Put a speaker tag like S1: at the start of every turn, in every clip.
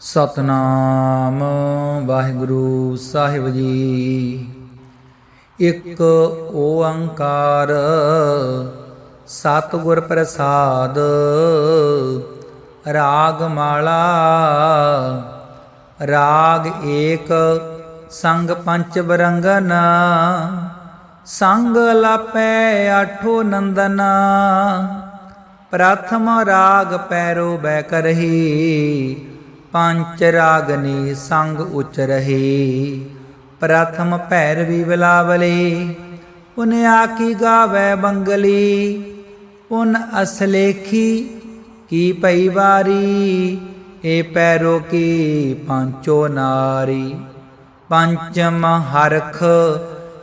S1: ਸਤਨਾਮ ਵਾਹਿਗੁਰੂ ਸਾਹਿਬ ਜੀ। ਇੱਕ ਓੰਕਾਰ ਸਤਿਗੁਰ ਪ੍ਰਸਾਦ ਰਾਗ ਮਾਲਾ ਰਾਗ ਏਕ ਸੰਗ ਪੰਚ ਬਰੰਗਨ ਸੰਗ ਲਾਪੈ ਆਠੋ ਨੰਦਨ ਪ੍ਰਥਮ ਰਾਗ ਪੈਰੋ ਬੈ ਕਰਹੀ ਪੰਚ ਰਾਗਨੀ ਸੰਗ ਉਚ ਰਹੀ। ਪ੍ਰਥਮ ਭੈਰਵੀ ਬਿਲਾਵਲੀ ਪੁਨ ਆਕੀ ਗਾਵੇ ਬੰਗਲੀ ਪੁਨ ਅਸਲੇਖੀ ਕੀ ਪਈ ਵਾਰੀ, ਏ ਪੈਰੋ ਕੀ ਪੰਚੋ ਨਾਰੀ। ਪੰਚਮ ਹਰਖ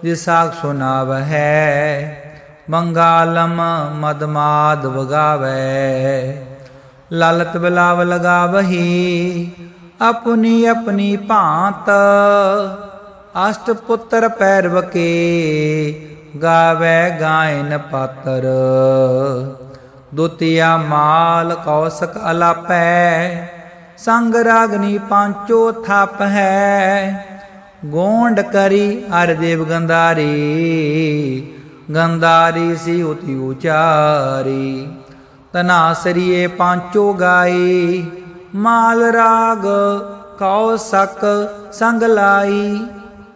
S1: ਜਿਸਾਖ ਸੁਨਾਵ ਹੈ ਬੰਗਾਲਮ ਮਦਮਾਦ ਵਗਾਵੇ। ਲਲਤ ਬਿਲਾਵ ਲਗਾਵਹੀ, ਆਪਣੀ ਆਪਣੀ ਭਾਂਤ। ਅਸ਼ਟ ਪੁੱਤਰ ਪੈਰਵ ਕੇ ਗਾਵੇ ਗਾਇਨ ਪਾਤਰ। ਦੁਤੀਆ ਮਾਲ ਕੌਸਕ ਅਲਾਪੈ, ਸੰਗ ਰਾਗਨੀ ਪਾਂਚੋ ਥਪ ਹੈ ਗੋਂਡ ਕਰੀ ਅਰ ਦੇਵ ਗੰਧਾਰੀ ਗੰਧਾਰੀ ਸੀ ਉਤੀ ਉਚਾਰੀ। ਤਨਾਸਰੀਏ ਪਾਂਚੋ ਗਾਏ, ਮਾਲ ਰਾਗ ਕਉ ਸਕ ਸੰਗ ਲਾਈ।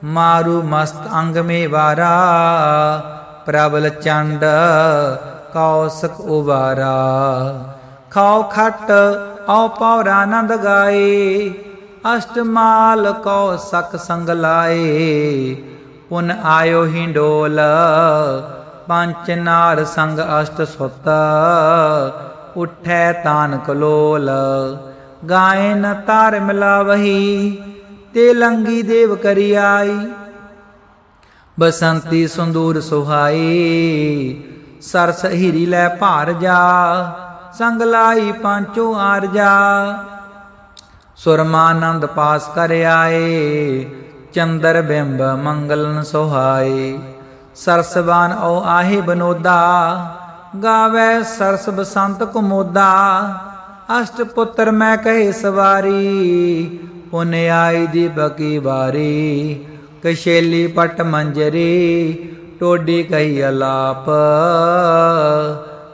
S1: ਮਾਰੂ ਮਸਤ ਅੰਗ ਮੇ ਵਾਰਾ ਪ੍ਰਬਲ ਚੰਡ ਕੌਸਕ ਉਵਾਰਾ। ਖਾਉ ਖਟ ਔ ਪੌਰਾ ਆਨੰਦ ਗਾਏ, ਅਸ਼ਟ ਮਾਲ ਕਉ ਸਕ ਸੰਗ ਲਾਏ। ਪੁਨ ਆਇਓ ਹਿੰਡੋਲ ਪੰਚ ਨਾਰ ਸੰਗ ਅਸ਼ਟ ਸੁਤ, ਉਠੈ ਤਾਨ ਕਲੋਲ ਗਾਇਨ ਤਾਰ ਮਿਲਾਵਹੀ, ਤੇ ਲੰਗੀ ਦੇਵ ਕਰੀ ਆਈ ਬਸੰਤੀ ਸੰਦੂਰ ਸੁਹਾਈ, ਸਰਸ ਹੀਰੀ ਲੈ ਭਾਰ ਜਾ। ਸੰਗ ਲਾਈ ਪਾਂਚੋ ਆਰਜਾ ਸੁਰਮਾਨੰਦ ਪਾਸ ਕਰ ਆਏ, ਚੰਦਰ ਬਿੰਬ ਮੰਗਲਨ ਸੁਹਾਏ। ਸਰਸਵਾਨ ਓ ਆਹੇ ਬਨੋਦਾ, ਗਾਵੇ ਸਰਸ ਬਸੰਤ ਕੁਮੋਦਾ ਅਸ਼ਟ ਪੁੱਤਰ ਮੈਂ ਕਹੇ ਸਵਾਰੀ ਪੁਨ ਆਈ ਦੀ ਬਕੀ ਵਾਰੀ ਕਸ਼ੇਲੀ ਪਟ ਮੰਜਰੀ, ਟੋਡੀ ਕਹੀ ਅਲਾਪ,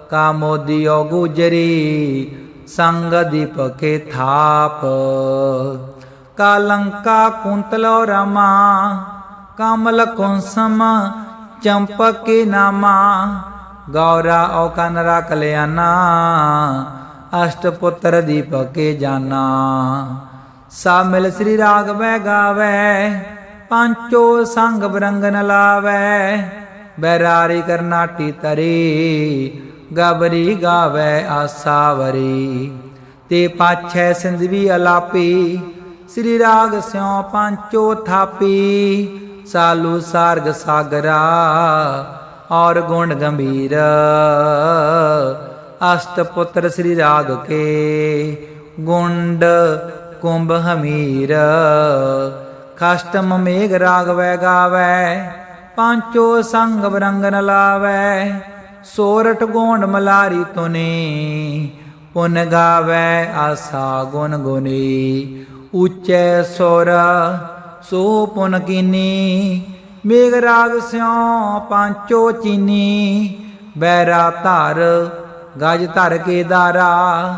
S1: ਕਾਮੋਦੀ ਓ ਗੁਜਰੀ, ਸੰਗ ਦੀਪਕੇ ਥਾਪ। ਕਾਲੰਕਾ ਕੁੰਤਲੋ ਰਮਾ, ਕਮਲ ਕੁੰਸਮ ਚੰਪਕੇ ਨਾਮਾ, ਗੌਰਾ ਓ ਕਨਰਾ ਕਲਿਆਣਾ ਅਸ਼ਟ ਪੁੱਤਰ ਦੀਪਕੇ ਜਾਨਾ। ਸਾ ਮਿਲ ਸ੍ਰੀ ਰਾਗ ਵੈ ਗਾਵੇ, ਪੰਚੋ ਸੰਗ ਬਰੰਗਨ ਲਾਵੇ। ਬੈਰਾਰੀ ਕਰਨਾਟੀ ਤਰੀ, ਗਬਰੀ ਗਾਵੇ ਆਸਾਵਰੀ। ਤੇ ਪਾਛੈ ਸਿੰਧਵੀ ਅਲਾਪੀ, ਸ੍ਰੀ ਰਾਗ ਸਿਉ ਪੰਚੋ ਥਾਪੀ। ਸਾਲੂ ਸਾਰਗ ਸਾਗਰਾ ਔਰ ਗੁਣ ਗੰਭੀਰ ਅਸ਼ਟ ਪੁੱਤਰ ਸ੍ਰੀ ਰਾਗ ਕੇ ਗੁੰਡ ਕੁੰਭ ਹਮੀਰ ਕਸ਼ਟਮ ਮੇਘ ਰਾਗ ਵੈ ਗਾਵੇ ਪਾਂਚੋ ਸੰਗ ਬਰੰਗਨ ਲਾਵੇ ਸੋਰਠ ਗੋਂਡ ਮਲਾਰੀ ਤੁਨੇ ਪੁਨ ਗਾਵੇ ਆਸਾ ਗੁਣ ਗੁਨੀ ਉੱਚੈ ਸੁਰ ਸੋ ਪੁਨ ਕੀਨੀ, ਮੇਘ ਰਾਗ ਸਿਉ ਪਾਂਚੋ ਚੀਨੀ, ਬੈਰਾ ਧਰ, ਗਜ ਧਰ ਕੇ ਦਾਰਾ,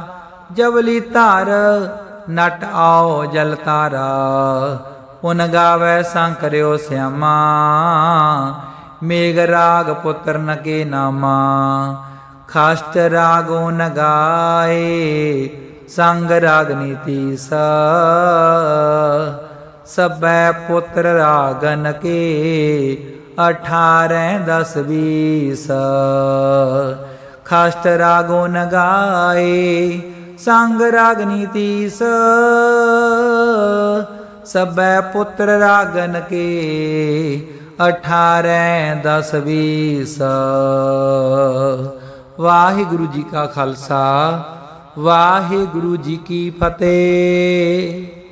S1: ਜਵਲੀ ਧਰ, ਨਟ ਆਓ ਜਲ ਤਾਰਾ। ਪੁਨ ਗਾਵੇ ਸੰਕਰਿਓ ਸਿਆਮਾ, ਮੇਘ ਰਾਗ ਪੁੱਤਰ ਨਕੇ ਨਾਮਾ। ਖਾਸਟ ਰਾਗੋ ਨ ਸੰਗ ਰਾਗ ਨੀਤੀ ਸਾ ਸਬੈ ਪੁੱਤਰ ਰਾਗਨ ਕੇ 18 10 20 ਖਾਸਟ ਰਾਗੋ ਨ ਗਾਏ ਸੰਗ ਰਾਗ ਨੀਤੀ ਸ ਸਬੈ ਪੁੱਤਰ ਰਾਗਨ ਕੇ 18 10 20 ਵਾਹਿਗੁਰੂ ਜੀ ਕਾ ਖਾਲਸਾ ਵਾਹਿਗੁਰੂ ਜੀ ਕੀ ਫਤਿਹ